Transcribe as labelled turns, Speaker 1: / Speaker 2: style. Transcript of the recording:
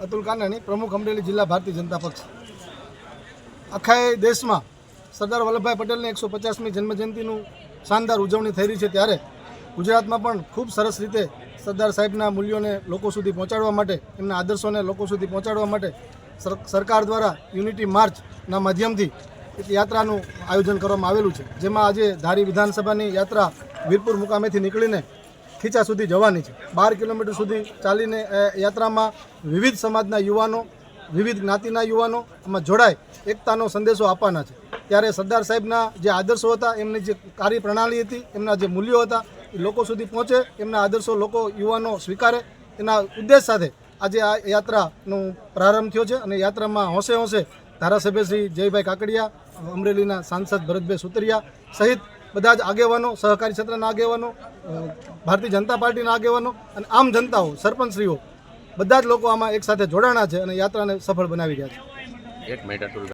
Speaker 1: અતુલ કાનાણી, પ્રમુખ અમરેલી જિલ્લા ભારતીય જનતા પક્ષ. આખા દેશમાં સરદાર વલ્લભભાઈ પટેલની એકસો પચાસમી જન્મજયંતિનું શાનદાર ઉજવણી થઈ રહી છે ત્યારે ગુજરાતમાં પણ ખૂબ સરસ રીતે સરદાર સાહેબના મૂલ્યોને લોકો સુધી પહોંચાડવા માટે, એમના આદર્શોને લોકો સુધી પહોંચાડવા માટે સર- સરકાર દ્વારા યુનિટી માર્ચના માધ્યમથી એક યાત્રાનું આયોજન કરવામાં આવેલું છે. જેમાં આજે ધારી વિધાનસભાની યાત્રા વીરપુર મુકામેથી નીકળીને ખીચા સુધી જવાની છે. બાર કિલોમીટર સુધી ચાલીને યાત્રામાં વિવિધ સમાજના યુવાનો, વિવિધ જ્ઞાતિના યુવાનો આમાં જોડાય, એકતાનો સંદેશો આપવાના છે. ત્યારે સરદાર સાહેબના જે આદર્શો હતા, એમની જે કાર્યપ્રણાલી હતી, એમના જે મૂલ્યો હતા, એ લોકો સુધી પહોંચે, એમના આદર્શો લોકો યુવાનો સ્વીકારે. એના ઉદ્દેશ સાથે આજે આ યાત્રાનો પ્રારંભ થયો છે અને યાત્રામાં હોંશે હોંશે ધારાસભ્ય શ્રી જયભાઈ કાકડિયા, અમરેલીના સાંસદ ભરતભાઈ સુતરિયા સહિત બધા જ આગેવાનો, સહકારી ક્ષેત્રના આગેવાનો ભારતીય જનતા પાર્ટીના આગેવાનો અને આમ જનતાઓ, સરપંચશ્રીઓ, બધા જ લોકો આમાં એક સાથે જોડાણા છે અને યાત્રાને સફળ બનાવી રહ્યા છે.
Speaker 2: એક મિનિટ